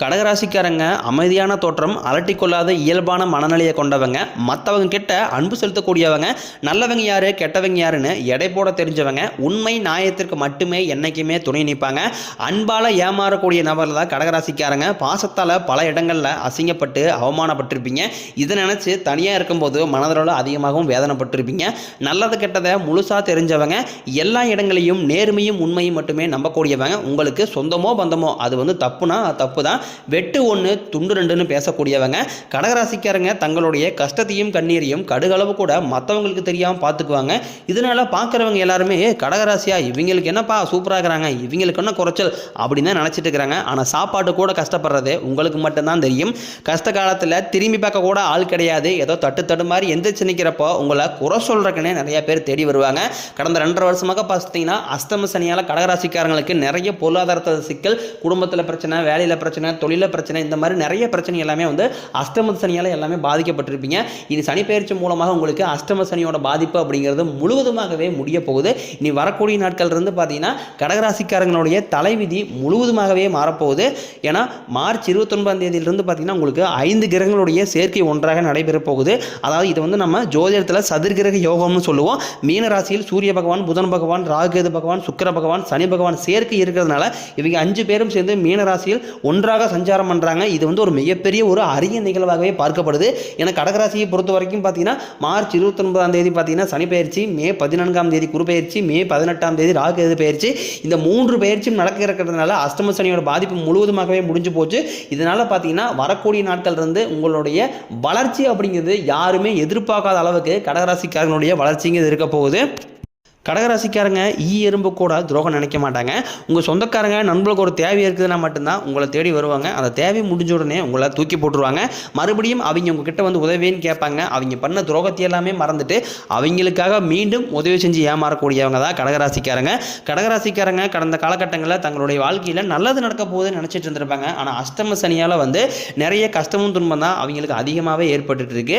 கடகராசிக்காரங்க அமைதியான தோற்றம் அலட்டிக்கொள்ளாத இயல்பான மனநிலையை கொண்டவங்க மற்றவங்க கிட்ட அன்பு செலுத்தக்கூடியவங்க நல்லவங்க யாரு கெட்டவங்க யாருன்னு எடை போட தெரிஞ்சவங்க உண்மை நியாயத்திற்கு மட்டுமே என்னைக்குமே துணை நிற்பாங்க. அன்பால் ஏமாறக்கூடிய நபரில் தான் கடகராசிக்காரங்க. பாசத்தால் பல இடங்களில் அசிங்கப்பட்டு அவமானப்பட்டிருப்பீங்க. இதை நினச்சி தனியாக இருக்கும்போது மனதளவில் அதிகமாகவும் வேதனைப்பட்டிருப்பீங்க. நல்லது கெட்டதை முழுசாக தெரிஞ்சவங்க எல்லா இடங்களையும் நேர்மையும் உண்மையும் மட்டுமே நம்பக்கூடியவங்க. உங்களுக்கு சொந்தமோ பந்தமோ அது வந்து தப்புனா தப்பு தான் வெட்டு ஒன்று துண்டு ரெண்டுன்னு பேசக்கூடியவங்க. கடகராசிக்காரங்க தங்களுடைய கஷ்டத்தையும் கண்ணீரையும் கடுகளவு கூட மற்றவங்களுக்கு தெரியாமல் பார்த்துக்குவாங்க இதனால பார்க்குறவங்க எல்லாருமே கடகராசியா இவங்களுக்கு என்னப்பா சூப்பராக இருக்கிறாங்க இவங்களுக்கு என்ன குறைச்சல்? அப்படின்னு தான் நினச்சிட்டு இருக்கிறாங்க. ஆனால் சாப்பாட்டு கூட கஷ்டப்படுறது உங்களுக்கு மட்டும்தான் தெரியும். கஷ்ட காலத்தில் திரும்பி பார்க்க கூட ஆள் கிடையாது. ஏதோ தட்டு தட்டு மாதிரி எந்திரிச்சு நிற்கிறப்போ உங்களை குறை சொல்கிறக்குன்னே நிறைய பேர் தேடி வருவாங்க. கடந்த ரெண்டரை வருஷமாக பார்த்தீங்கன்னா அஸ்தம சனியால் கடகராசிக்காரங்களுக்கு நிறைய பொருளாதாரத்தை சிக்கல் குடும்பத்தில் பிரச்சனை வேலையில் பிரச்சனை தொழில பிரச்சனை இந்த மாதிரி நிறைய பிரச்சனை எல்லாமே வந்து அஷ்டம சனியால் எல்லாமே பாதிக்கப்பட்டிருப்பீங்க. இது சனி பயிற்சி மூலமாக உங்களுக்கு அஷ்டம சனியோட பாதிப்பு அப்படிங்கிறது முழுவதுமாகவே முடிய போகுது. இனி வரக்கூடிய நாட்கள் இருந்து பார்த்தீங்கன்னா கடகராசிக்காரங்களுடைய தலைவிதி முழுவதுமாகவே மாறப்போகுது. ஏன்னா மார்ச் இருபத்தொன்பதாம் தேதியிலிருந்து பார்த்தீங்கன்னா உங்களுக்கு ஐந்து கிரகங்களுடைய சேர்க்கை ஒன்றாக நடைபெற போகுது. அதாவது இது வந்து நம்ம ஜோதிடத்தில் சதுர்கிரக யோகம்னு சொல்லுவோம். மீன ராசியில் சூரிய பகவான் புதன் பகவான் ராகுகேது பகவான் சுக்கிர பகவான் சனி பகவான் சேர்க்கை இருக்கிறதுனால இவங்க அஞ்சு பேரும் சேர்ந்து மீன ராசியில் ஒன்றாக சஞ்சாரம் பண்ணுறாங்க இது வந்து ஒரு மிகப்பெரிய ஒரு அரிய நிகழ்வாகவே பார்க்கப்படுது. ஏன்னா கடகராசியை பொறுத்த வரைக்கும் பார்த்தீங்கன்னா மார்ச் இருபத்தொன்பதாம் தேதி பார்த்தீங்கன்னா சனி பயிற்சி மே பதினான்காம் தேதி குரு பயிற்சி மே பதினெட்டாம் தேதி ராகுகேது பயிற்சி இந்த மூன்று பயிற்சியும் நடக்க இருக்கிறதுனால அஷ்டம சனியோட பாதிப்பு முழுவதுமாகவே முடிஞ்சு போச்சு. இதனால் பார்த்தீங்கன்னா வரக்கூடிய நாட்கள் இருந்து உங்களுடைய வளர்ச்சி அப்படிங்கிறது யாருமே எதிர்பார்க்காத அளவுக்கு கடகராசிக்காரங்களுடைய வளர்ச்சிங்கிறது இருக்க போகுது. கடகராசிக்காரங்க ஈ எறும்பு கூட துரோகம் நினைக்க மாட்டாங்க. உங்கள் சொந்தக்காரங்க நண்பர்களுக்கு ஒரு தேவை இருக்குதுன்னா மட்டும்தான் உங்களை தேடி வருவாங்க. அந்த தேவை முடிஞ்ச உடனே உங்களை தூக்கி போட்டுருவாங்க. மறுபடியும் அவங்க உங்ககிட்ட வந்து உதவின்னு கேட்பாங்க. அவங்க பண்ண துரோகத்தை எல்லாமே மறந்துட்டு அவங்களுக்காக மீண்டும் உதவி செஞ்சு ஏமாறக்கூடியவங்க தான் கடகராசிக்காரங்க. கடகராசிக்காரங்க கடந்த காலகட்டங்களில் தங்களுடைய வாழ்க்கையில் நல்லது நடக்க போகுதுன்னு நினச்சிட்டு இருந்திருப்பாங்க. ஆனால் அஷ்டம சனியால் வந்து நிறைய கஷ்டமும் துன்பம் தான் அவங்களுக்கு அதிகமாகவே ஏற்பட்டுருக்கு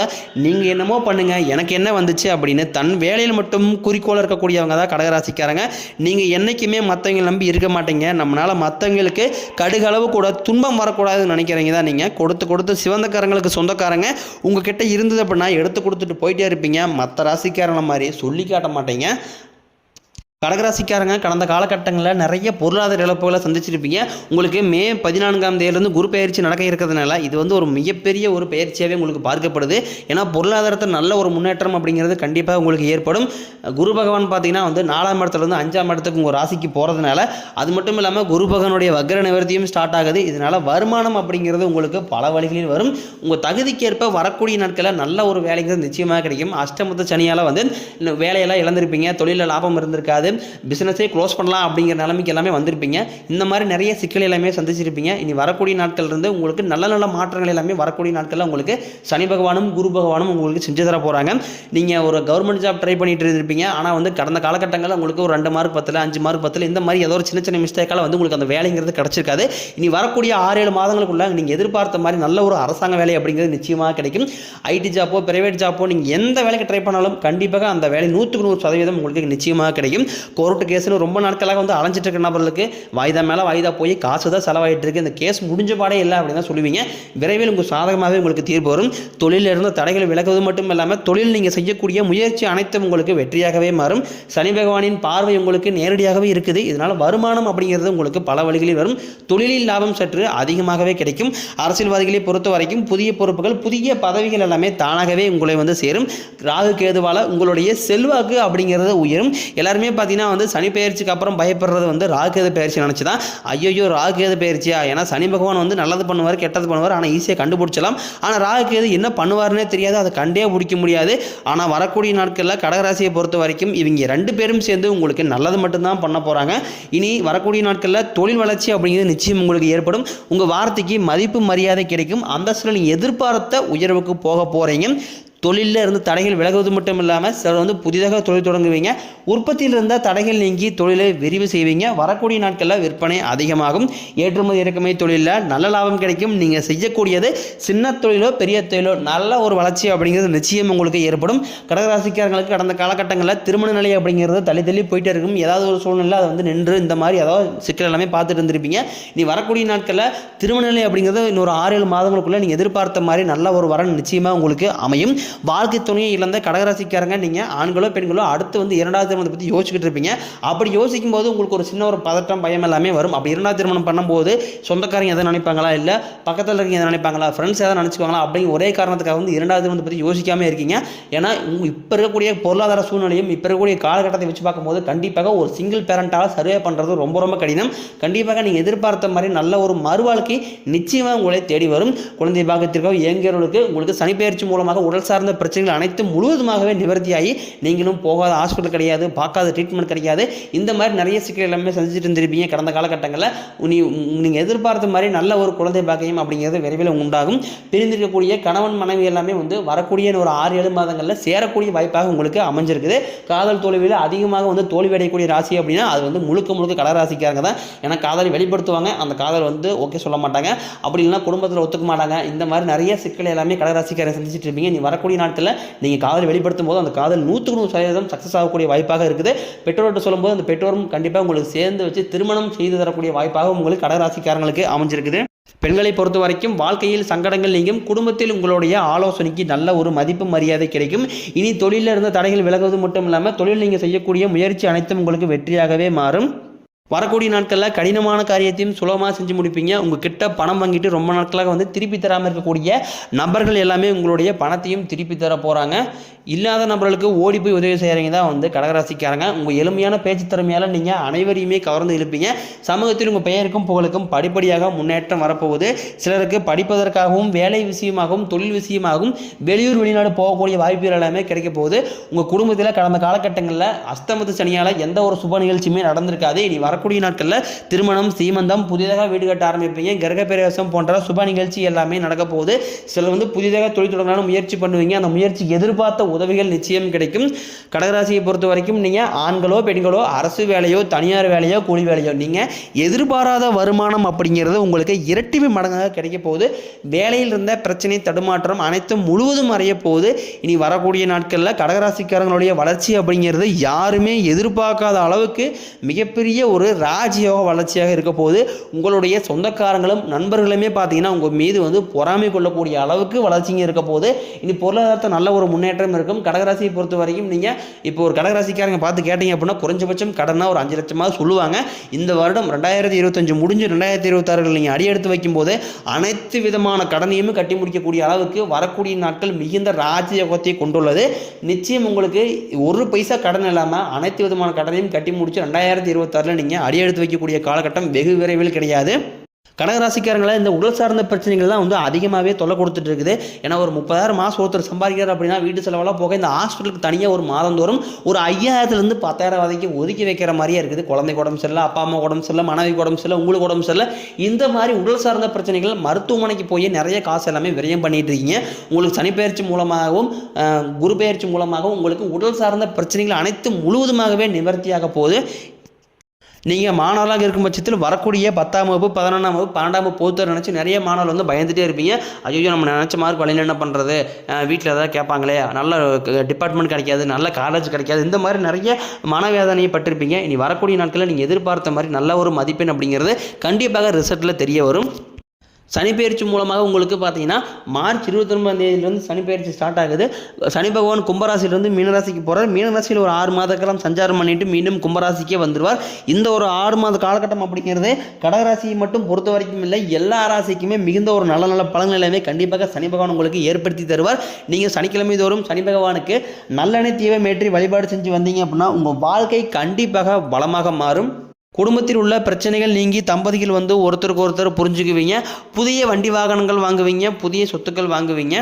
நீங்கள் என்னமோ பண்ணுங்க எனக்கு என்ன வந்துச்சு அப்படின்னு தன் வேலையில் மட்டும் குறிக்கோளாக இருக்கக்கூடியவங்க தான் கடகராசிக்காரங்க. நீங்கள் என்றைக்குமே மற்றவங்களை நம்பி இருக்க மாட்டீங்க. நம்மளால் மற்றவங்களுக்கு கடுகளவு கூட துன்பம் வரக்கூடாதுன்னு நினைக்கிறீங்க தான் நீங்கள் கொடுத்து கொடுத்து சிவந்தக்காரங்களுக்கு சொந்தக்காரங்க. உங்ககிட்ட இருந்தது அப்படின்னா எடுத்து கொடுத்துட்டு போயிட்டே இருப்பீங்க. மற்ற ராசிக்காரங்களை மாதிரி சொல்லி காட்ட மாட்டீங்க. கடகராசிக்காரங்க கடந்த காலகட்டங்களில் நிறைய பொருளாதார இழப்புகளை சந்திச்சிருப்பீங்க. உங்களுக்கு மே பதினான்காம் தேதியிலேருந்து குரு பயிற்சி நடக்க இருக்கிறதுனால இது வந்து ஒரு மிகப்பெரிய ஒரு பயிற்சியாகவே உங்களுக்கு பார்க்கப்படுது. ஏன்னா பொருளாதாரத்தில் நல்ல ஒரு முன்னேற்றம் அப்படிங்கிறது கண்டிப்பாக உங்களுக்கு ஏற்படும். குரு பகவான் பார்த்தீங்கன்னா வந்து நாலாம் இடத்துலேருந்து அஞ்சாம் இடத்துக்கு உங்கள் ராசிக்கு போகிறதுனால அது மட்டும் இல்லாமல் குரு பகவானுடைய வக்ர நிவர்த்தியும் ஸ்டார்ட் ஆகுது. இதனால் வருமானம் அப்படிங்கிறது உங்களுக்கு பல வழிகளில் வரும். உங்கள் தகுதிக்கேற்ப வரக்கூடிய நாட்களில் நல்ல ஒரு வேலைங்கிறது நிச்சயமாக கிடைக்கும். அஷ்டமத்த சனியால் வந்து வேலையெல்லாம் இழந்திருப்பீங்க. தொழிலில் லாபம் இருந்திருக்காது. பிஸ்னஸே க்ளோஸ் பண்ணலாம் அப்படிங்கிற நிலைமைக்கு எல்லாமே வந்திருப்பீங்க. இந்த மாதிரி நிறைய சிக்கல் எல்லாமே சந்திச்சிருப்பீங்க. இனி வரக்கூடிய நாட்கள் இருந்து உங்களுக்கு நல்ல நல்ல மாற்றங்கள் எல்லாமே வரக்கூடிய நாட்களில் உங்களுக்கு சனி பகவானும் குரு பகவானும் உங்களுக்கு செஞ்சு தர போகிறாங்க நீங்கள் ஒரு கவர்மெண்ட் ஜாப் ட்ரை பண்ணிட்டு இருந்திருப்பீங்க. ஆனால் வந்து கடந்த காலகட்டங்களில் உங்களுக்கு ஒரு ரெண்டு மார்க் பத்தில் அஞ்சு மார்க் பத்தில் இந்த மாதிரி ஏதோ ஒரு சின்ன சின்ன மிஸ்டேக்கால் வந்து உங்களுக்கு அந்த வேலைங்கிறது கிடச்சிருக்காது. இனி வரக்கூடிய ஆறு ஏழு மாதங்களுக்குள்ள நீங்கள் எதிர்பார்த்த மாதிரி நல்ல ஒரு அரசாங்க வேலை அப்படிங்கிறது நிச்சயமாக கிடைக்கும். ஐடி ஜாப்போ பிரைவேட் ஜாப்போ நீங்கள் எந்த வேலைக்கு ட்ரை பண்ணாலும் கண்டிப்பாக அந்த வேலை நூற்றுக்கு நூறு சதவீதம் உங்களுக்கு நிச்சயமாக கிடைக்கும். கோர்ட்டு கேஸில் ரொம்ப நாட்களாக வந்து அலைஞ்சிட்டு இருக்க நபர்களுக்கு வாய்தா மேலே வாய்தா போய் காசு தான் செலவாயிட்டு இருக்கு. இந்த கேஸ் முடிஞ்ச பாடே இல்லை அப்படின்னு தான் சொல்லுவீங்க. விரைவில் உங்கள் சாதகமாகவே உங்களுக்கு தீர்ப்பு வரும். தொழிலில் இருந்த தடைகள் விலகுவது மட்டும் இல்லாமல் தொழில் நீங்கள் செய்யக்கூடிய முயற்சி அனைத்தும் உங்களுக்கு வெற்றியாகவே மாறும். சனி பகவானின் பார்வை உங்களுக்கு நேரடியாகவே இருக்குது. இதனால் வருமானம் அப்படிங்கிறது உங்களுக்கு பல வழிகளில் வரும். தொழிலில் லாபம் சற்று அதிகமாகவே கிடைக்கும். அரசியல்வாதிகளை பொறுத்த வரைக்கும் புதிய பொறுப்புகள் புதிய பதவிகள் எல்லாமே தானாகவே உங்களை வந்து சேரும். ராகு கேதுவால் உங்களுடைய செல்வாக்கு அப்படிங்கிறது உயரும். எல்லாருமே பார்த்தீங்கன்னா பார்த்தீங்கன்னா வந்து சனி பயிற்சிக்கு அப்புறம் பயப்படுறது வந்து ராகுகேது பயிற்சி நினச்சி தான் ஐயோ ராகுகேது பயிற்சியா? ஏன்னா சனி பகவான் வந்து நல்லது பண்ணுவார் கெட்டது பண்ணுவார் ஆனால் ஈஸியாக கண்டுபிடிச்சலாம் ஆனால் ராகுகேது என்ன பண்ணுவார்னே தெரியாது அதை கண்டே பிடிக்க முடியாது. ஆனால் வரக்கூடிய நாட்களில் கடகராசியை பொறுத்த வரைக்கும் இவங்க ரெண்டு பேரும் சேர்ந்து உங்களுக்கு நல்லது மட்டும்தான் பண்ண போகிறாங்க இனி வரக்கூடிய நாட்களில் தொழில் வளர்ச்சி அப்படிங்கிறது நிச்சயம் உங்களுக்கு ஏற்படும். உங்கள் வார்த்தைக்கு மதிப்பு மரியாதை கிடைக்கும். அந்தஸ்தில் நீங்கள் எதிர்பார்த்த உயர்வுக்கு போக போகிறீங்க தொழிலில் இருந்து தடைகள் விலகுவது மட்டும் இல்லாமல் சிலர் வந்து புதிதாக தொழில் தொடங்குவீங்க. உற்பத்தியில் இருந்தால் தடைகள் நீங்கி தொழிலை விரிவு செய்வீங்க. வரக்கூடிய நாட்களில் விற்பனை அதிகமாகும். ஏற்றுமதி இறக்குமதி தொழிலில் நல்ல லாபம் கிடைக்கும். நீங்கள் செய்யக்கூடியது சின்ன தொழிலோ பெரிய தொழிலோ நல்ல ஒரு வளர்ச்சி அப்படிங்கிறது நிச்சயம் உங்களுக்கு ஏற்படும். கடகராசிக்காரங்களுக்கு கடந்த காலகட்டங்களில் திருமண நிலை அப்படிங்கிறது தள்ளி தள்ளி போயிட்டே இருக்கும். ஏதாவது ஒரு சூழ்நிலை அதை வந்து நின்று இந்த மாதிரி ஏதாவது சிக்கல் எல்லாமே பார்த்துட்டு இருந்திருப்பீங்க. நீ வரக்கூடிய நாட்களில் திருமண நிலை அப்படிங்கிறது இன்னொரு ஆறு ஏழு மாதங்களுக்குள்ளே நீங்கள் எதிர்பார்த்த மாதிரி நல்ல ஒரு வரன் நிச்சயமாக உங்களுக்கு அமையும். வாழ்க்கை துணையை இழந்த கடகராசிக்காரங்க நீங்கள் ஆண்களோ பெண்களோ அடுத்து வந்து இரண்டாவது திருமணத்தை பற்றி யோசிச்சுட்டு இருப்பீங்க. அப்படி யோசிக்கும் போது உங்களுக்கு ஒரு சின்ன ஒரு பதட்டம் பயம் எல்லாமே வரும். அப்படி இரண்டாவது திருமணம் பண்ணும்போது சொந்தக்காரங்க எதை நினைப்பாங்களா? இல்லை பக்கத்தில் இருக்கீங்க எதை நினைப்பாங்களா? ஃப்ரெண்ட்ஸ் எதை நினச்சிக்குவாங்களா? அப்படிங்கிற ஒரே காரணத்துக்காக வந்து இரண்டாவது திருமணத்தை பற்றி யோசிக்காமல் இருக்கீங்க. ஏன்னா இப்போ இருக்கக்கூடிய பொருளாதார சூழ்நிலையும் இப்போ இருக்கக்கூடிய காலகட்டத்தை வச்சு பார்க்கும்போது கண்டிப்பாக ஒரு சிங்கிள் பேரண்டால் சர்வே பண்ணுறது ரொம்ப ரொம்ப கடினம். கண்டிப்பாக நீங்கள் எதிர்பார்த்த மாதிரி நல்ல ஒரு மறுவாழ்க்கை நிச்சயமாக உங்களை தேடி வரும். குழந்தை பாகத்திற்காக இயங்கியவர்களுக்கு உங்களுக்கு சனிப்பெயர்ச்சி மூலமாக உடல் சார்ந்த பிரச்சனைகள் அனைத்தும் முழுவதுமாகவே நிவர்த்தியாகி நீங்களும் போகாத ஹாஸ்பிட்டல் கிடையாது பார்க்காத ட்ரீட்மெண்ட் கிடையாது இந்த மாதிரி நிறைய சிக்கல் எல்லாமே சந்திச்சுட்டு இருந்திருப்பீங்க கடந்த காலகட்டங்களில். நீ நீங்கள் எதிர்பார்த்த மாதிரி நல்ல ஒரு குழந்தை பாக்கியம் அப்படிங்கிறது விரைவில் உண்டாகும். பிரிந்திருக்கக்கூடிய கணவன் மனைவி எல்லாமே வந்து வரக்கூடிய ஒரு ஆறு ஏழு மாதங்களில் சேரக்கூடிய வாய்ப்பாக உங்களுக்கு அமைஞ்சிருக்குது. காதல் தோல்வியில் அதிகமாக வந்து தோல்வி அடையக்கூடிய ராசி அப்படின்னா அது வந்து முழுக்க முழுக்க கடகராசிக்காரங்க தான். ஏன்னா காதலை வெளிப்படுத்துவாங்க. அந்த காதல் வந்து ஓகே சொல்ல மாட்டாங்க. அப்படி இல்லைன்னா குடும்பத்தில் ஒத்துக்க மாட்டாங்க. இந்த மாதிரி நிறைய சிக்கல் எல்லாமே கடகராசிக்காரங்க சந்திச்சுட்டு இருப்பீங்க. நீ வரக்கூடிய நாட்களில் நீங்கள் காதல் வெளிப்படுத்தும் போது அந்த காதல் நூற்றுக்கு நூறு சதவீதம் சக்ஸஸ் ஆகக்கூடிய வாய்ப்பாக இருக்குது. பெற்றோர்கிட்ட சொல்லும்போது அந்த பெற்றோரும் கண்டிப்பாக உங்களுக்கு சேர்ந்து வச்சு திருமணம் செய்து தரக்கூடிய வாய்ப்பாக உங்களுக்கு கடகராசிக்காரங்களுக்கு அமைஞ்சிருக்குது. பெண்களை பொறுத்த வரைக்கும் வாழ்க்கையில் சங்கடங்கள் நீங்கும். குடும்பத்தில் உங்களுடைய ஆலோசனைக்கு நல்ல ஒரு மதிப்பு மரியாதை கிடைக்கும். இனி தொழிலில் இருந்த தடைகள் விலகுவது மட்டும் இல்லாமல் தொழில் நீங்கள் செய்யக்கூடிய முயற்சி அனைத்தும் உங்களுக்கு வெற்றியாகவே மாறும். வரக்கூடிய நாட்களில் கடினமான காரியத்தையும் சுலபமாக செஞ்சு முடிப்பீங்க. உங்கள் கிட்ட பணம் வாங்கிட்டு ரொம்ப நாட்களாக வந்து திருப்பி தராமல் இருக்கக்கூடிய நபர்கள் எல்லாமே உங்களுடைய பணத்தையும் திருப்பி தர போகிறாங்க இல்லாத நபர்களுக்கு ஓடி போய் உதவி செய்கிறவங்க தான் வந்து கடகராசிக்காரங்க. உங்கள் எளிமையான பேச்சு திறமையால் நீங்கள் அனைவரையுமே கவர்ந்து இழுப்பீங்க. சமூகத்தில் உங்கள் பெயருக்கும் புகழுக்கும் படிப்படியாக முன்னேற்றம் வரப்போகுது. சிலருக்கு படிப்பதற்காகவும் வேலை விஷயமாகவும் தொழில் விஷயமாகவும் வெளியூர் வெளிநாடு போகக்கூடிய வாய்ப்புகள் எல்லாமே கிடைக்க போகுது. உங்கள் குடும்பத்தில் கடந்த காலகட்டங்களில் அஸ்தமத்து சனியால் எந்த ஒரு சுப நிகழ்ச்சியுமே நடந்திருக்காது. இனி வர வரக்கூடிய நாட்களில் திருமணம் சீமந்தம் புதிதாக வீடு கட்ட ஆரம்பிப்பீங்க. கிரக பிரவேசம் போன்ற சுப நிகழ்ச்சி எல்லாமே நடக்க போகுது. சில வந்து புதிதாக தொழில் தொடங்கலாம்னு முயற்சி பண்ணுவீங்க. அந்த முயற்சி எதிர்பார்த்த உதவிகள் நிச்சயம் கிடைக்கும். கடகராசியை பொறுத்த வரைக்கும் நீங்கள் ஆண்களோ பெண்களோ அரசு வேலையோ தனியார் வேலையோ கூலி வேலையோ நீங்கள் எதிர்பாராத வருமானம் அப்படிங்கிறது உங்களுக்கு இரட்டிப்பு மடங்காக கிடைக்க போகுது. வேலையில் இருந்த பிரச்சனை தடுமாற்றம் அனைத்தும் முழுவதும் அறைய போகுது. இனி வரக்கூடிய நாட்களில் கடகராசிக்காரங்களுடைய வளர்ச்சி அப்படிங்கிறது யாருமே எதிர்பார்க்காத அளவுக்கு மிகப்பெரிய ஒரு ராஜயோக வளர்ச்சியாக இருக்க போது உங்களுடைய சொந்தக்காரங்களும் நண்பர்களுமே பார்த்தீங்கன்னா உங்கள் மீது வந்து பொறாமை கொள்ளக்கூடிய அளவுக்கு வளர்ச்சிங்க இருக்க போது இனி பொருளாதாரத்தை நல்ல ஒரு முன்னேற்றம் இருக்கும். கடகராசியை பொறுத்த வரைக்கும் நீங்கள் இப்போ ஒரு கடகராசிக்காரங்க பார்த்து கேட்டீங்க அப்படின்னா குறைஞ்சபட்சம் கடனாக ஒரு அஞ்சு லட்சமாக சொல்லுவாங்க. இந்த வருடம் ரெண்டாயிரத்தி இருபத்தஞ்சு முடிஞ்சு ரெண்டாயிரத்தி இருபத்தாறுகள் நீங்கள் அடி எடுத்து வைக்கும்போது அனைத்து விதமான கடனையுமே கட்டி முடிக்கக்கூடிய அளவுக்கு வரக்கூடிய நாட்கள் மிகுந்த ராஜயோகத்தை கொண்டுள்ளது. நிச்சயம் உங்களுக்கு ஒரு பைசா கடன் இல்லாமல் அனைத்து விதமான கடனையும் கட்டி முடிச்சு ரெண்டாயிரத்தி இருபத்தாறில் நீங்கள் அடி அடியெடுத்து வைக்கக்கூடிய காலகட்டம் வெகு விரைவில் கிடையாது. கடகராசிக்காரங்களை இந்த உடல் சார்ந்த பிரச்சனைகள் தான் வந்து அதிகமாகவே தொல்லை கொடுத்துட்டு இருக்குது ஏன்னா ஒரு முப்பதாயிரம் மாதம் ஒருத்தர் சம்பாதிக்கிறார் அப்படின்னா வீட்டு செலவெல்லாம் போக இந்த ஹாஸ்பிட்டலுக்கு தனியாக ஒரு மாதந்தோறும் ஒரு ஐயாயிரத்துலேருந்து பத்தாயிரம் வரைக்கும் ஒதுக்கி வைக்கிற மாதிரியே இருக்குது. குழந்தைக்கு உடம்பு சரியில்லை அப்பா அம்மா உடம்பு சரியில்லை மனைவி உடம்பு சரியில்லை உங்களுக்கு உடம்பு சரியில்லை. இந்த மாதிரி உடல் சார்ந்த பிரச்சனைகள் மருத்துவமனைக்கு போய் நிறைய காசு எல்லாமே விரயம் பண்ணிட்டு இருக்கீங்க. உங்களுக்கு சனிப்பெயர்ச்சி மூலமாகவும் குரு பயிற்சி மூலமாகவும் உங்களுக்கு உடல் சார்ந்த பிரச்சனைகள் அனைத்தும் முழுவதுமாகவே நிவர்த்தியாக போகுது. நீங்கள் மாணவர்களாக இருக்கும் பட்சத்தில் வரக்கூடிய பத்தாம் வகுப்பு பதினொன்றாம் வகுப்பு பன்னெண்டாம் வகுப்பு பொறுத்தவரை நினச்சி நிறைய மாணவர்கள் வந்து பயந்துகிட்டே இருப்பீங்க. ஐயோ நம்ம நினச்ச மார்க் வழியில் என்ன பண்ணுறது வீட்டில் ஏதாவது கேட்பாங்களே? நல்ல டிபார்ட்மெண்ட் கிடைக்காது நல்ல காலேஜ் கிடைக்காது. இந்த மாதிரி நிறைய மனவேதனையை பட்டிருப்பீங்க. இனி வரக்கூடிய நாட்களில் நீங்கள் எதிர்பார்த்த மாதிரி நல்ல ஒரு மதிப்பெண் அப்படிங்கிறது கண்டிப்பாக ரிசல்ட்டில் தெரிய வரும். சனிப்பெயர்ச்சி மூலமாக உங்களுக்கு பார்த்தீங்கன்னா மார்ச் இருபத்தொன்பதாம் தேதியிலிருந்து சனி ஸ்டார்ட் ஆகுது. சனி பகவான் கும்பராசிலிருந்து மீனராசிக்கு போகிறார் மீனராசியில் ஒரு ஆறு மாத காலம் சஞ்சாரம் பண்ணிட்டு மீண்டும் கும்பராசிக்கே வந்துடுவார் இந்த ஒரு ஆறு மாத காலகட்டம் அப்படிங்கிறது கடகராசியை மட்டும் பொறுத்த வரைக்கும் இல்லை எல்லா ராசிக்குமே மிகுந்த ஒரு நல்ல நல்ல பலன்களையுமே கண்டிப்பாக சனி பகவான் உங்களுக்கு ஏற்படுத்தி தருவார். நீங்கள் சனிக்கிழமை தோறும் சனி பகவானுக்கு நல்லெண்ணெய் தீவை ஏற்றி வழிபாடு செஞ்சு வந்தீங்க அப்படின்னா உங்கள் வாழ்க்கை கண்டிப்பாக பலமாக மாறும். குடும்பத்தில் உள்ள பிரச்சனைகள் நீங்கி தம்பதிகள் வந்து ஒருத்தருக்கு ஒருத்தர் புரிஞ்சுக்குவீங்க. புதிய வண்டி வாகனங்கள் வாங்குவீங்க. புதிய சொத்துக்கள் வாங்குவீங்க.